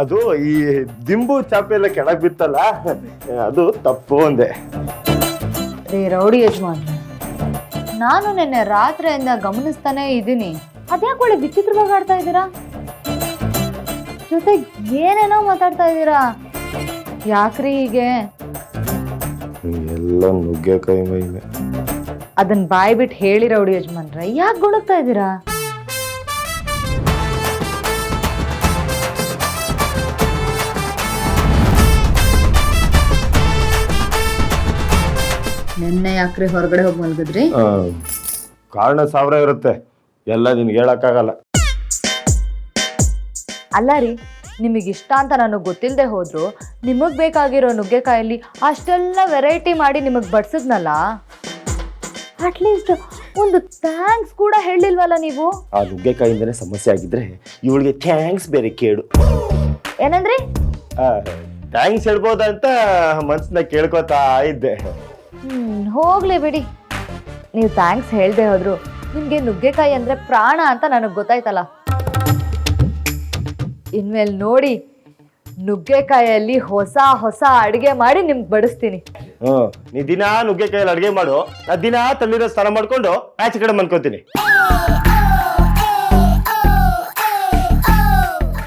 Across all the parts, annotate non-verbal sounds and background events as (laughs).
ಅದು ಈ ದಿಂಬು ಚಾಪೆ ಎಲ್ಲ ಕೆಳಗ್ ಬಿತ್ತಲ್ಲ ಅದು ತಪ್ಪು ಅಂದೆ. ರೇ ರೌಡಿ ಯಜಮಾನ್ ನಾನು ನಿನ್ನೆ ರಾತ್ರಿಯಿಂದ ಗಮನಿಸ್ತಾನೆ ಇದ್ದೀನಿ. ಅದ್ಯಾಕೆ ಒಳ್ಳೆ ವಿಚಿತ್ರವಾಗಿ ಆಡ್ತಾ ಇದ್ದೀರಾ? ಜೊತೆ ಏನೇನೋ ಮಾತಾಡ್ತಾ ಇದ್ದೀರಾ? ಯಾಕ್ರಿ ಹೀಗೆ? ಎಲ್ಲ ನುಗ್ಗೆಕಾಯಿ ಮೈನೆ ಅದನ್ನ ಬಾಯ್ ಬಿಟ್ಟು ಹೇಳಿ ರೌಡಿ ಯಜಮಾನ್ರೆ ಯಾಕೆ ಗುಣಗ್ತಾ ಇದ್ದೀರಾ? ನಿನ್ನೆ ಯಾಕ್ರಿ ಹೊರಗಡೆ ಹೋಗಿ ಮಲಗಿದ್ರಿ? ಆ, ಕಾರಣ ಸಾವಿರ ಇರುತ್ತೆ. ಎಲ್ಲ ನಿನ್ಗೆ ಹೇಳಕ್ಕಾಗಲ್ಲ. ಅಲ್ಲ ರೀ ನಿಮಗೆ ಇಷ್ಟ ಅಂತ ನನಗೆ ಗೊತ್ತಿಲ್ಲದೆ ಹೋದ್ರು ನಿಮಗೆ ಬೇಕಾಗಿರೋ ನುಗ್ಗೆಕಾಯಲ್ಲಿ ಅಷ್ಟೆಲ್ಲ ವೆರೈಟಿ ಮಾಡಿ ನಿಮಗೆ ಬಡ್ಸಿದ್ನಲ್ಲ? ಅಟ್ಲೀಸ್ಟ್ ಒಂದು ಥ್ಯಾಂಕ್ಸ್ ಕೂಡ ಹೇಳಿಲ್ವಲ್ಲ ನೀವು? ಆ ನುಗ್ಗೆಕಾಯಿಂದನೇ ಸಮಸ್ಯೆ ಆಗಿದ್ರೆ ಇವಳಿಗೆ ಥ್ಯಾಂಕ್ಸ್ ಬೇರೆ ಕೇಳು. ಏನಂದ್ರಿ? ಥ್ಯಾಂಕ್ಸ್ ಹೇಳ್ಬೋದಂತ ಮನ್ಸನ್ನ ಕೇಳ್ಕೊತಾ ಇದ್ದೆ. ಹ್ಮ್ ಹೋಗ್ಲಿ ಬಿಡಿ. ನೀವು ಥ್ಯಾಂಕ್ಸ್ ಹೇಳ್ದೆ ಹೋದ್ರು ನಿಮಗೆ ನುಗ್ಗೆಕಾಯಿ ಅಂದ್ರೆ ಪ್ರಾಣ ಅಂತ ನನಗೆ ಗೊತ್ತಾಯ್ತಲ್ಲ. ಇನ್ಮೇಲೆ ನೋಡಿ ನುಗ್ಗೆಕಾಯಲ್ಲಿ ಹೊಸ ಹೊಸ ಅಡುಗೆ ಮಾಡಿ ನಿಮ್ಗೆ ಬಡಿಸ್ತೀನಿ. ಹ್ಮ್ ನೀ ದಿನಾ ನುಗ್ಗೆಕಾಯಲ್ಲಿ ಅಡುಗೆ ಮಾಡು ನಾ ದಿನಾ ತಣ್ಣೀರ ಸ್ನಾನ ಮಾಡ್ಕೊಂಡು ಆಚೆ ಕಡೆ ಮನ್ಕೋತೀನಿ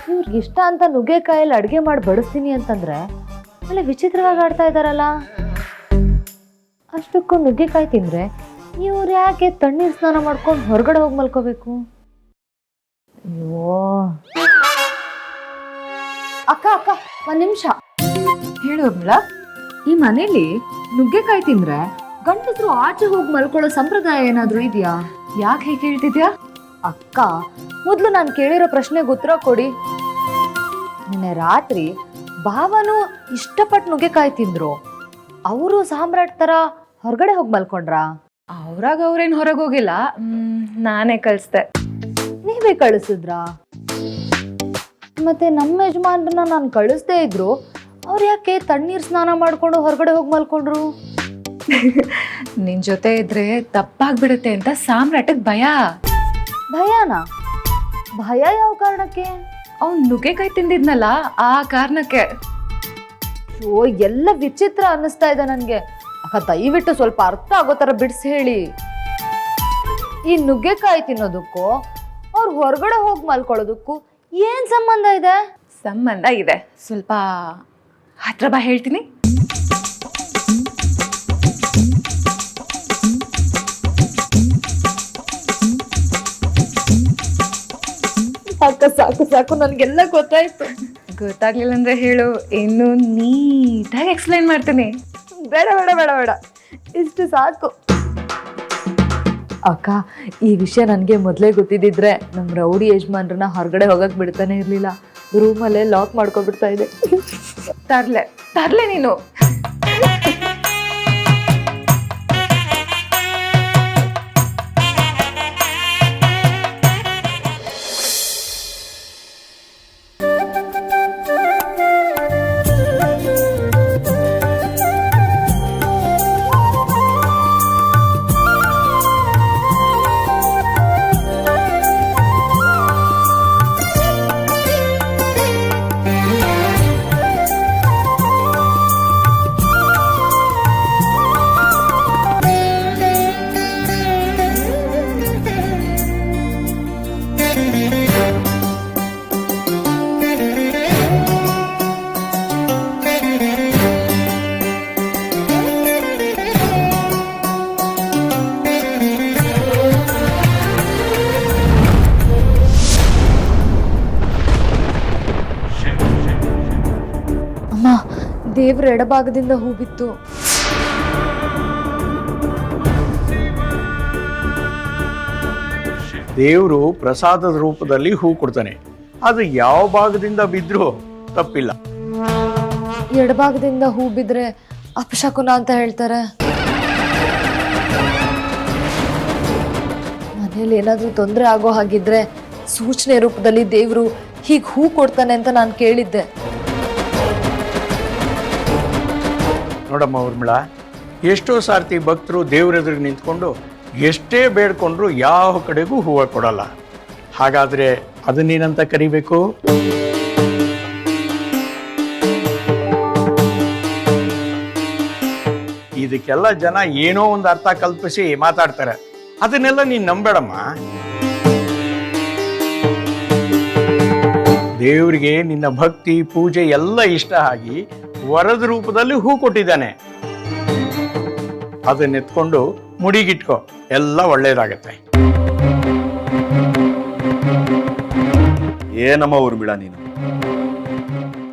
ಇವ್ರಿಗೆ ಇಷ್ಟ ಅಂತ ನುಗ್ಗೆಕಾಯಲ್ಲಿ ಅಡುಗೆ ಮಾಡಿ ಬಡಿಸ್ತೀನಿ ಅಂತಂದ್ರೆ ಒಳ್ಳೆ ವಿಚಿತ್ರವಾಗಿ ಆಡ್ತಾ ಇದ್ದಾರಲ್ಲ ಅಷ್ಟಕ್ಕೂ ನುಗ್ಗೆಕಾಯಿ ತಿಂದರೆ ಇವ್ರು ಯಾಕೆ ತಣ್ಣೀರು ಸ್ನಾನ ಮಾಡ್ಕೊಂಡು ಹೊರಗಡೆ ಹೋಗಿ ಮಲ್ಕೋಬೇಕು? ಅಯ್ಯೋ. ಅಕ್ಕ ಅಕ್ಕ ಒಂದು ನಿಮಿಷ. ಹೇಳೋರ್ಮಿಳ ಈ ಮನೇಲಿ ನುಗ್ಗೆಕಾಯಿ ತಿಂದ್ರೆ ಗಂಡಸರು ಆಚೆ ಹೋಗಿ ಮಲ್ಕೊಳ್ಳೋ ಸಂಪ್ರದಾಯ ಏನಾದರೂ ಇದೆಯಾ? ಯಾಕೆ ಹೇಗೆ ಹೇಳ್ತಿದ್ಯಾ? ಅಕ್ಕ ಮೊದಲು ನಾನು ಕೇಳಿರೋ ಪ್ರಶ್ನೆಗೆ ಉತ್ತರ ಕೊಡಿ. ನಿನ್ನೆ ರಾತ್ರಿ ಭಾವನು ಇಷ್ಟಪಟ್ಟು ನುಗ್ಗೆಕಾಯಿ ತಿಂದ್ರು. ಅವರು ಸಾಮ್ರಾಟ್ ತರ ಹೊರಗಡೆ ಹೋಗಿ ಮಲ್ಕೊಂಡ್ರಾ? ಅವ್ರಾಗ ಅವ್ರೇನ್ ಹೊರಗೆ ಹೋಗಿಲ್ಲ. ನಾನೇ ಕಳಿಸ್ದೆ. ನೀವೇ ಕಳಿಸಿದ್ರಾ? ಮತ್ತೆ ನಮ್ಮ ಯಜಮಾನ್ರನ್ನ ನಾನು ಕಳಿಸ್ದೆ ಇದ್ರು ಅವ್ರು ಯಾಕೆ ತಣ್ಣೀರು ಸ್ನಾನ ಮಾಡ್ಕೊಂಡು ಹೊರಗಡೆ ಹೋಗಿ ಮಲ್ಕೊಂಡ್ರು? (laughs) ನಿನ್ ಜೊತೆ ಇದ್ರೆ ತಪ್ಪಾಗ್ಬಿಡುತ್ತೆ ಅಂತ ಸಾಮ್ರಾಟಕ್ ಭಯ. ಭಯನಾ? ಭಯ ಯಾವ ಕಾರಣಕ್ಕೆ? ಅವ್ನು ನುಗ್ಗೆಕಾಯಿ ತಿಂದಿದ್ನಲ್ಲ ಆ ಕಾರಣಕ್ಕೆ. ಓ ಎಲ್ಲ ವಿಚಿತ್ರ ಅನ್ನಿಸ್ತಾ ಇದೆ ನನಗೆ. ಅಕ್ಕ ದಯವಿಟ್ಟು ಸ್ವಲ್ಪ ಅರ್ಥ ಆಗೋ ಥರ ಬಿಡಿಸಿ ಹೇಳಿ. ಈ ನುಗ್ಗೆಕಾಯಿ ತಿನ್ನೋದಕ್ಕೂ ಅವ್ರು ಹೊರಗಡೆ ಹೋಗಿ ಮಲ್ಕೊಳ್ಳೋದಕ್ಕೂ ಏನು ಸಂಬಂಧ ಇದೆ? ಸಂಬಂಧ ಇದೆ. ಸ್ವಲ್ಪ ಹತ್ರ ಬಾ ಹೇಳ್ತೀನಿ. ಅಕ್ಕ ಸಾಕು ಸಾಕು ನನಗೆಲ್ಲ ಗೊತ್ತಾಯ್ತು. ಗೊತ್ತಾಗ್ಲಿಲ್ಲ ಅಂದ್ರೆ ಹೇಳು. ಇನ್ನು ನೀಟಾಗಿ ಎಕ್ಸ್ಪ್ಲೈನ್ ಮಾಡ್ತೀನಿ. ಬೇಡ ಬೇಡ ಬೇಡ ಬೇಡ. ಇಷ್ಟು ಸಾಕು. ಅಕ್ಕ ಈ ವಿಷಯ ನನಗೆ ಮೊದಲೇ ಗೊತ್ತಿದ್ದಿದ್ರೆ ನಮ್ಮ ರೌಡಿ ಯಜಮಾನ್ರನ್ನ ಹೊರಗಡೆ ಹೋಗಕ್ ಬಿಡ್ತಾನೆ ಇರಲಿಲ್ಲ. ರೂಮಲ್ಲೇ ಲಾಕ್ ಮಾಡ್ಕೊಬಿಡ್ತಾ ಇದೆ. ತರ್ಲೆ ತರ್ಲೆ ನೀನು. ದೇವ್ರ ಎಡಭಾಗದಿಂದ ಹೂ ಬಿತ್ತು ದೇವರು ಪ್ರಸಾದದ ರೂಪದಲ್ಲಿ ಹೂ ಕೊಡ್ತಾನೆ. ಅದು ಯಾವ ಭಾಗದಿಂದ ಬಿದ್ರು ತಪ್ಪಿಲ್ಲ. ಎಡಭಾಗದಿಂದ ಹೂ ಬಿದ್ರೆ ಅಪಶಕುನ ಅಂತ ಹೇಳ್ತಾರೆ. ಮನೇಲಿ ಏನಾದ್ರೂ ತೊಂದರೆ ಆಗೋ ಹಾಗಿದ್ರೆ ಸೂಚನೆ ರೂಪದಲ್ಲಿ ದೇವರು ಹೀಗೆ ಹೂ ಕೊಡ್ತಾನೆ ಅಂತ ನಾನು ಕೇಳಿದ್ದೆ. ನೋಡಮ್ಮ ಊರ್ಮಿಳ, ಎಷ್ಟೋ ಸಾರ್ತಿ ಭಕ್ತರು ದೇವರೆದುರಿಗೆ ನಿಂತ್ಕೊಂಡು ಎಷ್ಟೇ ಬೇಡ್ಕೊಂಡ್ರು ಯಾವ ಕಡೆಗೂ ಹೂವು ಕೊಡಲ್ಲ. ಹಾಗಾದರೆ ಅದನ್ನೇನಂತ ಕರಿಬೇಕು? ಇದಕ್ಕೆಲ್ಲ ಜನ ಏನೋ ಒಂದು ಅರ್ಥ ಕಲ್ಪಿಸಿ ಮಾತಾಡ್ತಾರೆ. ಅದನ್ನೆಲ್ಲ ನೀನು ನಂಬೇಡಮ್ಮ ದೇವ್ರಿಗೆ ನಿನ್ನ ಭಕ್ತಿ, ಪೂಜೆ ಎಲ್ಲ ಇಷ್ಟ ಆಗಿ ವರದ ರೂಪದಲ್ಲಿ ಹೂ ಕೊಟ್ಟಿದ್ದಾನೆ. ಅದನ್ನೆತ್ಕೊಂಡು ಮುಡಿಗಿಟ್ಕೋ. ಎಲ್ಲ ಒಳ್ಳೇದಾಗತ್ತೆ. ಏನಮ್ಮ ಊರ್ಮಿಳ ನೀನು.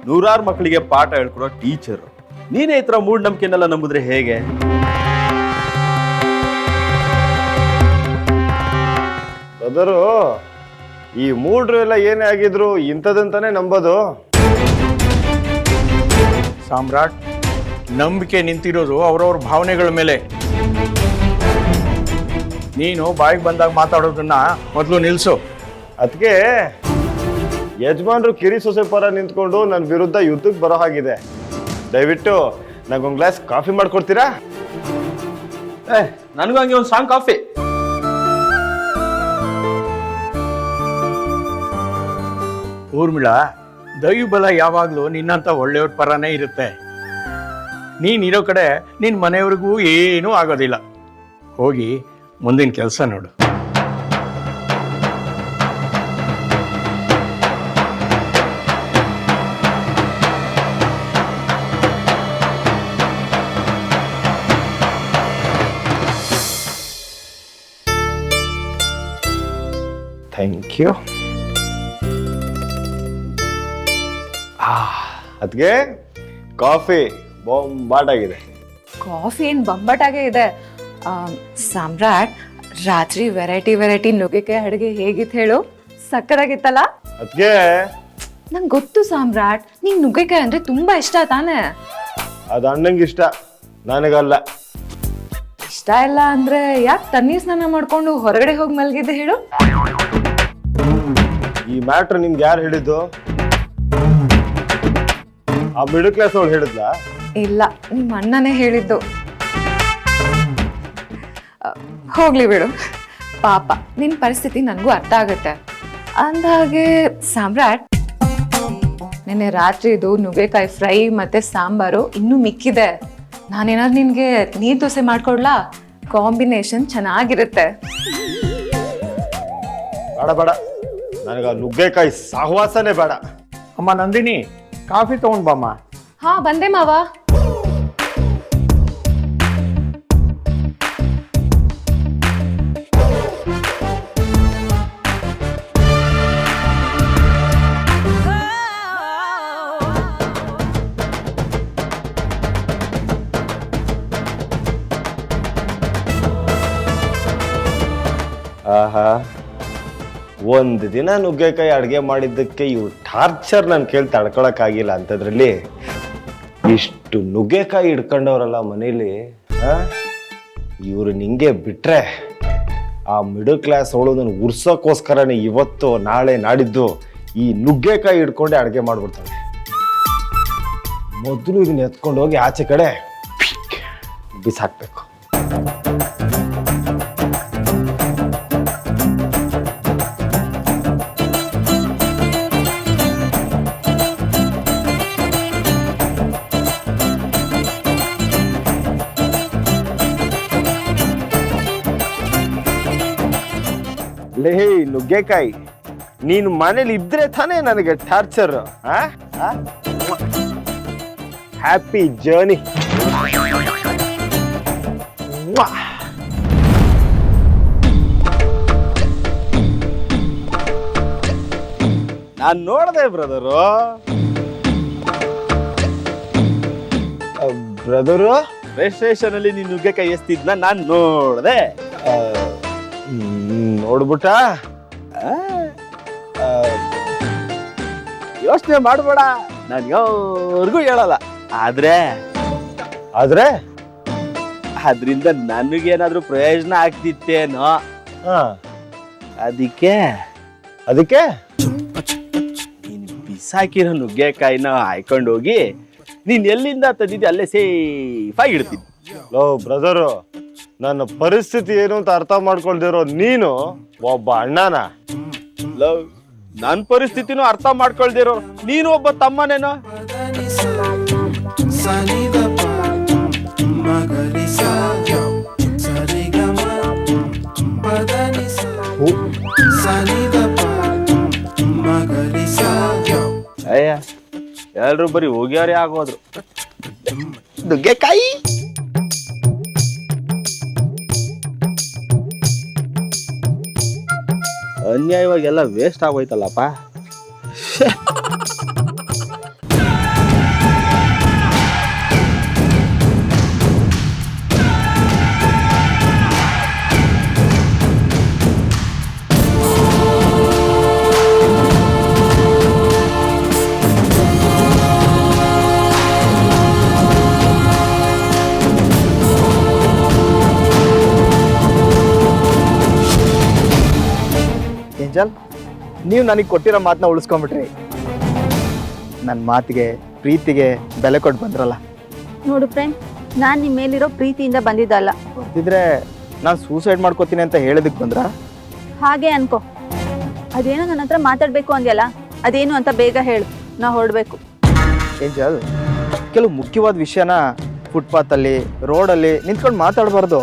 ನೂರಾರು ಮಕ್ಕಳಿಗೆ ಪಾಠ ಹೇಳ್ಕೊಡೋ ಟೀಚರ್. ನೀನೇ ಈ ಮೂಡ್ ಮೂಢನಂಬಿಕೆನೆಲ್ಲ ನಂಬಿದ್ರೆ ಹೇಗೆ? ಬ್ರದರು ಈ ಮೂಡ್ರು ಎಲ್ಲ ಏನೇ ಆಗಿದ್ರು ಇಂಥದಂತಾನೆ ನಂಬೋದು. ಸಾಮ್ರಾಟ್ ನಂಬಿಕೆ ನಿಂತಿರೋದು ಅವರವ್ರ ಭಾವನೆಗಳ ಮೇಲೆ. ನೀನು ಬಾಯಿಗೆ ಬಂದಾಗ ಮಾತಾಡೋದನ್ನ ಮೊದಲು ನಿಲ್ಸು. ಅದಕ್ಕೆ ಯಜಮಾನ್ರು ಕಿರಿ ಸೊಸೆ ಪರ ನಿಂತ್ಕೊಂಡು ನನ್ನ ವಿರುದ್ಧ ಯುದ್ಧಕ್ಕೆ ಬರೋ ಹಾಗಿದೆ. ದಯವಿಟ್ಟು ನಂಗೊಂದು ಗ್ಲಾಸ್ ಕಾಫಿ ಮಾಡ್ಕೊಡ್ತೀರಾ? ಏ ನನಗೂ ಹಂಗೆ ಒಂದು ಸಾಂಗ್ ಕಾಫಿ. ಊರ್ಮಿಳ ದೈವಬಲ ಯಾವಾಗಲೂ ನಿನ್ನಂತ ಒಳ್ಳೆಯವ್ರ ಪರನೇ ಇರುತ್ತೆ. ನೀನಿರೋ ಕಡೆ ನಿನ್ನ ಮನೆಯವ್ರಿಗೂ ಏನೂ ಆಗೋದಿಲ್ಲ. ಹೋಗಿ ಮುಂದಿನ ಕೆಲಸ ನೋಡು. ಥ್ಯಾಂಕ್ ಯು ಅದಕ್ಕೆ ಕಾಫಿ ಬೊಂಬಾಟಾಗಿದೆ. ಕಾಫಿ ಏನು ಬೊಂಬಾಟಾಗೇ ಇದೆ ಸಾಮ್ರಾಟ್ ರಾತ್ರಿ ವೆರೈಟಿ ವೆರೈಟಿ ನುಗ್ಗೆಕಾಯಿ ಅಡುಗೆ ಹೇಗಿತ್ತು ಹೇಳು? ಸಕ್ಕದಾಗಿತ್ತಲ್ಲ? ಅದಕ್ಕೆ ನಂಗೆ ಗೊತ್ತು ಸಾಮ್ರಾಟ್ ನಿಂಗೆ ನುಗ್ಗೆಕಾಯಿ ಅಂದ್ರೆ ತುಂಬಾ ಇಷ್ಟ ತಾನೇ? ಅದು ಅಣ್ಣಂಗೆ ಇಷ್ಟ ನನಗಲ್ಲ. ಇಷ್ಟ ಇಲ್ಲ ಅಂದ್ರೆ ಯಾಕೆ ತಣ್ಣೀರ್ ಸ್ನಾನ ಮಾಡ್ಕೊಂಡು ಹೊರಗಡೆ ಹೋಗಿ ಮಲಗಿದ್ದೆ ಹೇಳು? ಈ ಮ್ಯಾಟ್ರ್ ನಿಮ್ಗೆ ಯಾರು ಹೇಳಿದ್ದು? ಆ ಮಿಡಲ್ ಕ್ಲಾಸ್ ಅವಳು ಹೇಳಿದ್ಲಾ? ಇಲ್ಲ ನಿಮ್ಮ ಅಣ್ಣನೇ ಹೇಳಿದ್ದು. ಹೋಗ್ಲಿ ಬಿಡು. ಪಾಪ ನಿನ್ ಪರಿಸ್ಥಿತಿ ನನಗೂ ಅರ್ಥ ಆಗುತ್ತೆ. ಅಂದಹಾಗೆ ಸಾಮ್ರಾಟ್ ನೆನ್ನೆ ರಾತ್ರಿದು ನುಗ್ಗೆಕಾಯಿ ಫ್ರೈ ಮತ್ತೆ ಸಾಂಬಾರು ಇನ್ನೂ ಮಿಕ್ಕಿದೆ. ನಾನೇನಾದ್ರು ನಿನಗೆ ನೀರು ದೋಸೆ ಮಾಡ್ಕೊಡ್ಲಾ? ಕಾಂಬಿನೇಷನ್ ಚೆನ್ನಾಗಿರುತ್ತೆ. ಬೇಡ ಬೇಡ. ನನಗೆ ಆ ನುಗ್ಗೆಕಾಯಿ ಸಹವಾಸನೇ ಬೇಡ. ಅಮ್ಮ ನಂದಿನಿ ಕಾಫಿ ತಗೊಂಡ್ ಬಾಮ್ಮ ಹಾ ಬಂದೆ ಮಾವ ಆಹಾ ಒಂದು ದಿನ ನುಗ್ಗೆಕಾಯಿ ಅಡುಗೆ ಮಾಡಿದ್ದಕ್ಕೆ ಇವ್ರು ಟಾರ್ಚರ್ ನಾನು ಕೇಳಿ ತಡ್ಕೊಳಕ್ಕಾಗಿಲ್ಲ ಅಂಥದ್ರಲ್ಲಿ ಇಷ್ಟು ನುಗ್ಗೆಕಾಯಿ ಇಟ್ಕೊಂಡವ್ರಲ್ಲ ಮನೇಲಿ ಇವರು ನಿಂಗೆ ಬಿಟ್ರೆ ಆ ಮಿಡಲ್ ಕ್ಲಾಸ್ ಅವಳು ನನ್ನ ಉರ್ಸೋಕ್ಕೋಸ್ಕರನೇ ಇವತ್ತು ನಾಳೆ ನಾಡಿದ್ದು ಈ ನುಗ್ಗೆಕಾಯಿ ಹಿಡ್ಕೊಂಡೆ ಅಡುಗೆ ಮಾಡ್ಬಿಡ್ತಾಳೆ. ಮೊದಲು ಇದನ್ನ ಎತ್ಕೊಂಡು ಹೋಗಿ ಆಚೆ ಕಡೆ ಬಿಸಾಕ್ಬೇಕು. ಲೇ ನುಗ್ಗೆಕಾಯಿ ನೀನು ಮನೇಲಿ ಇದ್ರೆ ತಾನೇ ನನಗೆ ಟಾರ್ಚರ್ ಹ್ಯಾಪಿ ಜರ್ನಿ ನಾನು ನೋಡಿದೆ ಬ್ರದರು. ಬ್ರದರು? ರಿಜಿಸ್ಟ್ರೇಷನ್ ಅಲ್ಲಿ ನೀನು ನುಗ್ಗೆಕಾಯಿ ಎಸ್ತಿದ್ನ ನಾನು ನೋಡ್ದೆ. ನೋಡ್ಬಿಟ್ಟ? ಯೋಚನೆ ಮಾಡ್ಬೇಡ. ನಾನು ಯಾರಿಗೂ ಹೇಳಲ್ಲ. ಆದ್ರೆ ಆದ್ರೆ? ಅದರಿಂದ ನನಗೇನಾದ್ರೂ ಪ್ರಯೋಜನ ಆಗ್ತಿತ್ತೇನೋ? ಅದಕ್ಕೆ ಅದಕ್ಕೆ? ನೀನ್ ಬಿಸಾಕಿರೋ ನುಗ್ಗೆಕಾಯಿನ ಹಾಯ್ಕೊಂಡು ಹೋಗಿ ನೀನ್ ಎಲ್ಲಿಂದ ತಂದಿದ್ದೆ ಅಲ್ಲೇ ಸೇಫ್ ಆಗಿ ಇಡ್ತೀನಿ. ಲೋ ಬ್ರದರು ನನ್ನ ಪರಿಸ್ಥಿತಿ ಏನು ಅಂತ ಅರ್ಥ ಮಾಡ್ಕೊಳ್ದಿರೋ ನೀನು ಒಬ್ಬ ಅಣ್ಣನ. ಲವ್ ನನ್ನ ಪರಿಸ್ಥಿತಿನೂ ಅರ್ಥ ಮಾಡ್ಕೊಳ್ದಿರೋ ನೀನು ಒಬ್ಬ ತಮ್ಮನೇನ? ಅಯ್ಯ ಎಲ್ರು ಬರೀ ಹೋಗ್ಯಾರೇ ಆಗೋದ್ರು. ನುಗ್ಗೆಕಾಯಿ? ಅನ್ಯಾಯವಾಗೆಲ್ಲ ವೇಸ್ಟ್ ಆಗೋಯ್ತಲ್ಲಪ್ಪ. ಏಂಜಲ್ ನೀವು ನನಗೆ ಕೊಟ್ಟಿರೋ ಮಾತನ್ನ ಉಳಿಸ್ಕೊಂಬಿಟ್ರಿ ನನ್ನ ಮಾತಿಗೆ ಪ್ರೀತಿಗೆ ಬೆಲೆ ಕೊಟ್ಟು ಬಂದ್ರಲ್ಲ. ನೋಡು ಫ್ರೆಂಡ್ ನಾನು ನಿಮ್ಮ ಮೇಲಿರೋ ಪ್ರೀತಿಯಿಂದ ಬಂದಿದ್ದಲ್ಲ. ಇದ್ರೆ ನಾನು ಸೂಸೈಡ್ ಮಾಡ್ಕೋತೀನಿ ಅಂತ ಹೇಳೋದಕ್ಕೆ ಬಂದ್ರ? ಹಾಗೆ ಅನ್ಕೋ. ಅದೇನೋ ನನ್ನ ಹತ್ರ ಮಾತಾಡಬೇಕು ಅಂದ್ಯಲ್ಲ ಅದೇನು ಅಂತ ಬೇಗ ಹೇಳು ನಾ ಹೊರಡಬೇಕು. ಏಂಜಲ್ ಕೆಲವು ಮುಖ್ಯವಾದ ವಿಷಯನ ಫುಟ್ಪಾತಲ್ಲಿ ರೋಡಲ್ಲಿ ನಿಂತ್ಕೊಂಡು ಮಾತಾಡಬಾರ್ದು.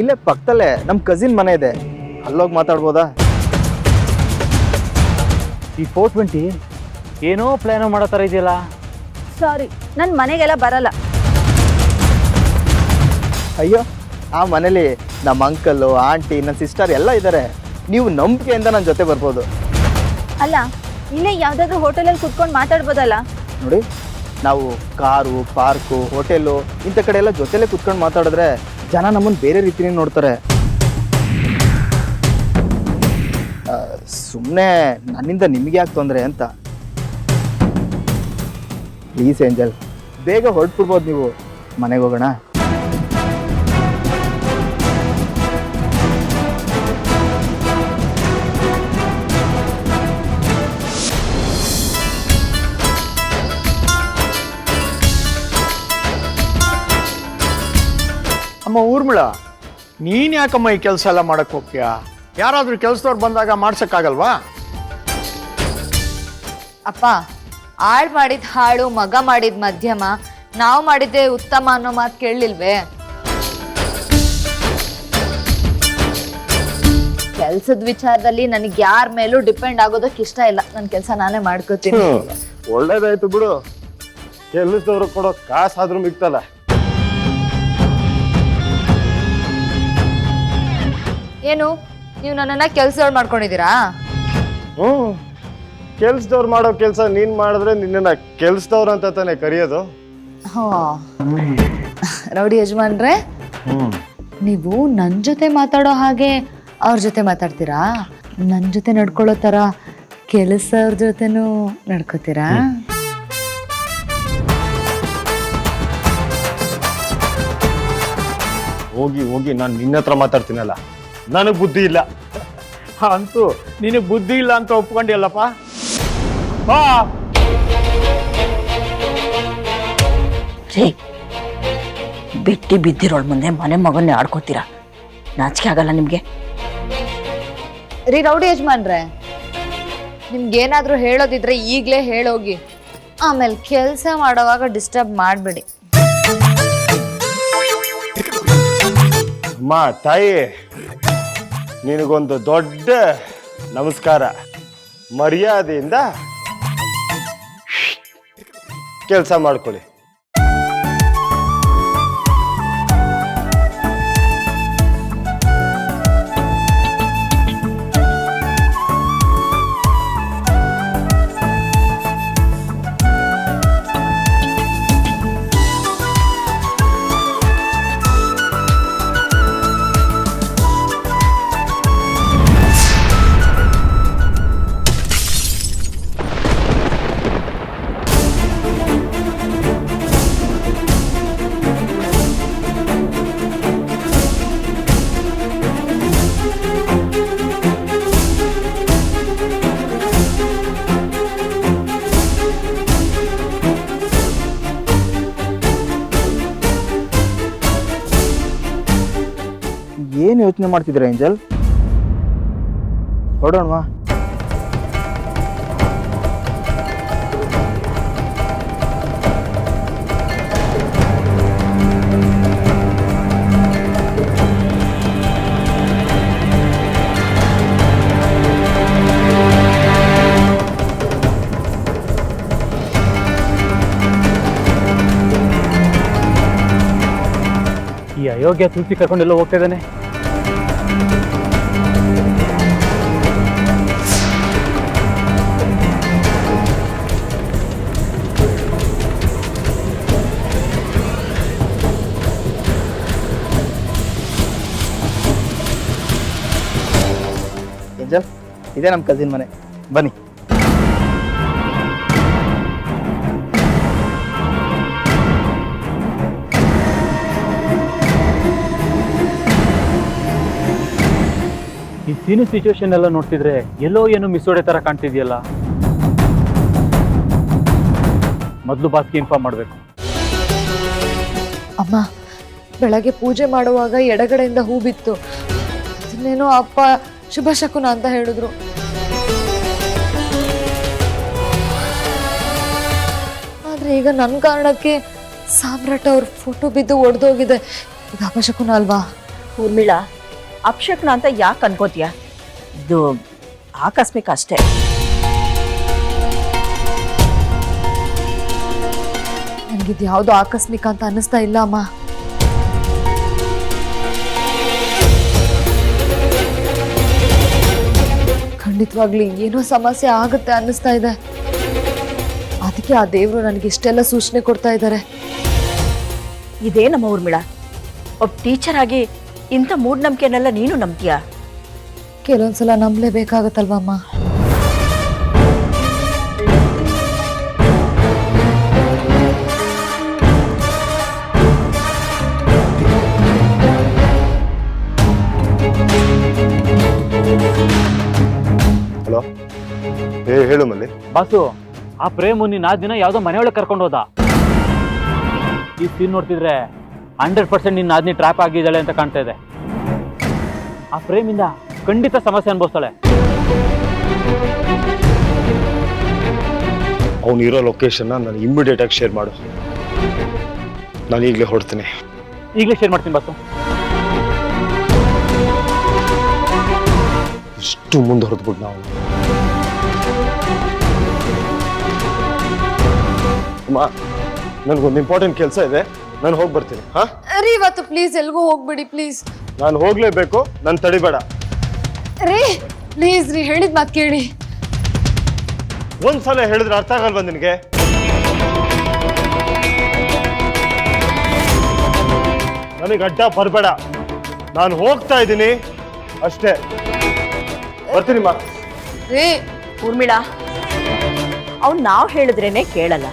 ಇಲ್ಲೇ ಪಕ್ಕದಲ್ಲೇ ನಮ್ಮ ಕಸಿನ್ ಮನೆ ಇದೆ. ಅಲ್ಲೋಗಿ ಮಾತಾಡ್ಬೋದಾ? ಈ ಫೋರ್ ಟ್ವೆಂಟಿ ಏನೋ ಪ್ಲಾನ್ ಮಾಡೋ ಥರ ಇದೆಯಲ್ಲ? ಸಾರಿ ನನ್ನ ಮನೆಗೆಲ್ಲ ಬರಲ್ಲ. ಅಯ್ಯೋ ಆ ಮನೇಲಿ ನಮ್ಮ ಅಂಕಲ್ಲು ಆಂಟಿ ನನ್ನ ಸಿಸ್ಟರ್ ಎಲ್ಲ ಇದ್ದಾರೆ ನೀವು ನಂಬಿಕೆಯಿಂದ ನನ್ನ ಜೊತೆ ಬರ್ಬೋದು. ಅಲ್ಲ ಇಲ್ಲೇ ಯಾವುದಾದ್ರು ಹೋಟೆಲಲ್ಲಿ ಕುತ್ಕೊಂಡು ಮಾತಾಡ್ಬೋದಲ್ಲ? ನೋಡಿ ನಾವು ಕಾರು ಪಾರ್ಕು ಹೋಟೆಲು ಇಂಥ ಕಡೆ ಎಲ್ಲ ಜೊತೆಲೇ ಕುತ್ಕೊಂಡು ಮಾತಾಡಿದ್ರೆ ಜನ ನಮ್ಮನ್ನು ಬೇರೆ ರೀತಿನೇ ನೋಡ್ತಾರೆ. ಸುಮ್ಮನೆ ನನ್ನಿಂದ ನಿಮಗೆ ಯಾಕೆ ತೊಂದರೆ ಅಂತ? ಪ್ಲೀಸ್ ಏಂಜಲ್ ಬೇಗ ಹೊರಟ್ಬಿಡ್ಬೋದು ನೀವು. ಮನೆಗೆ ಹೋಗೋಣ. ಅಮ್ಮ ಊರ್ಮಿಳ, ನೀನ್ ಯಾಕಮ್ಮ ಈ ಕೆಲಸ ಎಲ್ಲ ಮಾಡಕ್ ಹೋಗ್ತೀಯಾ? ಯಾರಾದ್ರೂ ಕೆಲಸದವ್ರು ಬಂದಾಗ ಮಾಡ್ಸೋಕ್ಕಾಗಲ್ವಾ? ಅಪ್ಪ ಆಳ್ ಮಾಡಿದ ಹಾಳು ಮಗ ಮಾಡಿದ ಮಧ್ಯಮ ನಾವು ಮಾಡಿದ್ದೆ ಉತ್ತಮ ಅನ್ನೋ ಮಾತು ಕೇಳಲಿಲ್ವೇ? ಕೆಲ್ಸದ ವಿಚಾರದಲ್ಲಿ ನನಗೆ ಯಾರ ಮೇಲೂ ಡಿಪೆಂಡ್ ಆಗೋದಕ್ಕೆ ಇಷ್ಟ ಇಲ್ಲ. ನನ್ನ ಕೆಲಸ ನಾನೇ ಮಾಡ್ಕೋತೀನಿ. ಒಳ್ಳೇದಾಯ್ತು ಬಿಡು. ಕೆಲಸದವ್ರು ಕೊಡೋ ಕಾಸಾದ್ರೂ ಮಿಗ್ತಲ್ಲ. ಏನು? ನೀವು ನನ್ನನ್ನ ಕೆಲ್ಸದವ್ರು ಮಾಡ್ಕೊಂಡಿದ್ದೀರಾ? ಹ್ಞೂ. ಕೆಲ್ಸದವ್ರು ಮಾಡೋ ಕೆಲಸ ನೀನ್ ಮಾಡಿದ್ರೆ ನಿನ್ನನ್ನ ಕೆಲ್ಸದವ್ರು ಅಂತ ತಾನೇ ಕರೆಯೋದು. ಹೋ. ರೌಡಿ ಯಜಮಾನ್ರೆ ನೀವು ನನ್ನ ಜೊತೆ ಮಾತಾಡೋ ಹಾಗೆ ಅವ್ರ ಜೊತೆ ಮಾತಾಡ್ತೀರಾ? ನನ್ನ ಜೊತೆ ನಡ್ಕೊಳ್ಳೋ ಥರ ಕೆಲಸವ್ರ ಜೊತೆನೂ ನಡ್ಕೋತೀರಾ? ಹೋಗಿ ಹೋಗಿ ನಾನು ನಿನ್ನ ಹತ್ರ ಮಾತಾಡ್ತೀನಲ್ಲ. ನನಗೆ ಬುದ್ಧಿ ಇಲ್ಲ. ಅಂತೂ ನಿನಗೆ ಬುದ್ಧಿ ಇಲ್ಲ ಅಂತ ಒಪ್ಕೊಂಡಿಲ್ಲಪ್ಪ ಬಾ ರೀ ಬಿಟ್ಟಿ ಬಿದ್ದಿರೋಳ್ ಮುಂದೆ ಮನೆ ಮಗನ್ನೇ ಆಡ್ಕೋತೀರಾ? ನಾಚಿಕೆ ಆಗಲ್ಲ ನಿಮ್ಗೆ? ರೀ ರೌಡಿ ಯಜಮಾನ್ರೆ ನಿಮ್ಗೇನಾದ್ರೂ ಹೇಳೋದಿದ್ರೆ ಈಗಲೇ ಹೇಳೋಗಿ. ಆಮೇಲೆ ಕೆಲಸ ಮಾಡೋವಾಗ ಡಿಸ್ಟರ್ಬ್ ಮಾಡಬೇಡಿ. ಅಮ್ಮ ತಾಯಿ. ನಿನಗೊಂದು ದೊಡ್ಡ ನಮಸ್ಕಾರ. ಮರ್ಯಾದೆಯಿಂದ ಕೆಲಸ ಮಾಡ್ಕೊಳ್ಳಿ. ಯೋಚನೆ ಮಾಡ್ತಿದ್ರೆ ಏಂಜಲ್ ಹೊರಡೋಣವಾ ಈ ಅಯೋಗ್ಯ ತುಳಸಿ ಕರ್ಕೊಂಡೆಲ್ಲ ಹೋಗ್ತಾ ಇದ್ದಾನೆ. ಇದೇ ನಮ್ಮ ಕಸಿನ್ ಮನೆ. ಬನ್ನಿ. ಈ ಸೀನು ಸಿಚುವೇಶನ್ ಎಲ್ಲ ನೋಡ್ತಿದ್ರೆ ಎಲ್ಲೋ ಏನು ಮಿಸೋಡೆ ಹೊಡೆ ತರ ಕಾಣ್ತಿದ್ಯಲ್ಲ? ಮೊದಲು ಬಾಸ್ಗೆ ಇನ್ಫಾರ್ಮ್ ಮಾಡಬೇಕು. ಅಮ್ಮ ಬೆಳಗ್ಗೆ ಪೂಜೆ ಮಾಡುವಾಗ ಎಡಗಡೆಯಿಂದ ಹೂ ಬಿತ್ತು. ಅದನ್ನೇನೋ ಅಪ್ಪ ಶುಭ ಶಕುನ ಅಂತ ಹೇಳಿದ್ರು. ಆದ್ರೆ ಈಗ ನನ್ನ ಕಾರಣಕ್ಕೆ ಸಾಮ್ರಾಟ ಅವ್ರ ಫೋಟೋ ಬಿದ್ದು ಒಡೆದೋಗಿದೆ. ಇದು ಅಪಶಕುನ ಅಲ್ವಾ? ಊರ್ಮಿಳಾ ಅಪಶಕುನ ಅಂತ ಯಾಕೆ ಅನ್ಕೋತೀಯ? ಇದು ಆಕಸ್ಮಿಕ ಅಷ್ಟೇ. ನನಗಿದು ಯಾವುದೋ ಆಕಸ್ಮಿಕ ಅಂತ ಅನ್ನಿಸ್ತಾ ಇಲ್ಲ ಅಮ್ಮ. ಖಂಡಿತವಾಗ್ಲಿ ಏನೋ ಸಮಸ್ಯೆ ಆಗುತ್ತೆ ಅನ್ನಿಸ್ತಾ ಇದೆ. ಅದಕ್ಕೆ ಆ ದೇವರು ನನಗೆ ಇಷ್ಟೆಲ್ಲ ಸೂಚನೆ ಕೊಡ್ತಾ ಇದ್ದಾರೆ. ಇದೇ ನಮ್ಮ ಊರ್ಮಿಳ. ಒಬ್ಬ ಟೀಚರ್ ಆಗಿ ಇಂಥ ಮೂಢನಂಬಿಕೆನೆಲ್ಲ ನೀನು ನಂಬ್ತೀಯಾ? ಕೆಲವೊಂದ್ಸಲ ನಂಬಲೇಬೇಕಾಗತ್ತಲ್ವಮ್ಮ ಹಲೋ? ಏ ಹೇಳು ಮಲ್ಲಿ. ಬಾಸು ಆ ಪ್ರೇಮು ನೀನ್ ಆ ದಿನ ಯಾವ್ದೋ ಮನೆಯೊಳಗೆ ಕರ್ಕೊಂಡು ಹೋದ. ಈ ಸೀನ್ ನೋಡ್ತಿದ್ರೆ ಹಂಡ್ರೆಡ್ ಪರ್ಸೆಂಟ್ ನಿನ್ನ ಆದ್ನಿ ಟ್ರ್ಯಾಪ್ ಆಗಿದ್ದಾಳೆ ಅಂತ ಕಾಣ್ತಾ ಇದೆ. ಆ ಪ್ರೇಮಿಂದ ಖಂಡಿತ ಸಮಸ್ಯೆ ಅನುಭವಿಸ್ತಾಳೆ. ಅವನು ಇರೋ ಲೊಕೇಶನ್ನ ನಾನು ಇಮ್ಮಿಡಿಯೇಟ್ ಆಗಿ ಶೇರ್ ಮಾಡು. ನಾನು ಈಗಲೇ ಹೊಡ್ತೀನಿ ಈಗಲೇ ಶೇರ್ ಮಾಡ್ತೀನಿ ಬಾಸು. ಇಷ್ಟು ಮುಂದೆ ಹೊರದ್ಬಿಟ್ಟು ನಾವು. ಅಮ್ಮ ನನಗೊಂದು ಇಂಪಾರ್ಟೆಂಟ್ ಕೆಲಸ ಇದೆ. ನಾನು ಹೋಗಿ ಬರ್ತೀನಿ ಹಾ? ರೀ ಇವತ್ತು ಪ್ಲೀಸ್ ಎಲ್ಗೂ ಹೋಗಬೇಡಿ ಪ್ಲೀಸ್ ನಾನು ಹೋಗ್ಲೇಬೇಕು ನಾನು ತಡಿಬೇಡ. ರೀ ಪ್ಲೀಸ್ ರೀ ಹೇಳಿದ ಮಾತು ಕೇಳಿ. ಒಂದ್ಸಲ ಹೇಳಿದ್ರೆ ಅರ್ಥ ಆಗಲ್ವಾ ನಿನಗೆ? ನನಗೆ ಅಡ್ಡ ಬರಬೇಡ. ನಾನು ಹೋಗ್ತಾ ಇದ್ದೀನಿ ಅಷ್ಟೇ. ಬರ್ತೀನಿ ಮಾ. ರೀ. ಊರ್ಮಿಳಾ ಅವ್ನು ನಾವು ಹೇಳಿದ್ರೇನೆ ಕೇಳಲ್ಲ.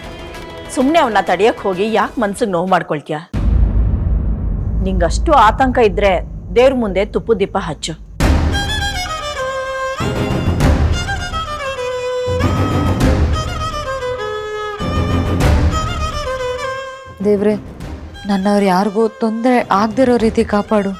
ಸುಮ್ಮನೆ ಅವನ್ನ ತಡೆಯಕ್ಕೆ ಹೋಗಿ ಯಾಕೆ ಮನ್ಸಿಗೆ ನೋವು ಮಾಡ್ಕೊಳ್ತೀಯ? ನಿಂಗಷ್ಟು ಆತಂಕ ಇದ್ರೆ ದೇವ್ರ ಮುಂದೆ ತುಪ್ಪು ದೀಪ ಹಚ್ಚು. ದೇವ್ರೆ, ನನ್ನವ್ರು ಯಾರಿಗೂ ತೊಂದರೆ ಆಗದಿರೋ ರೀತಿ ಕಾಪಾಡು.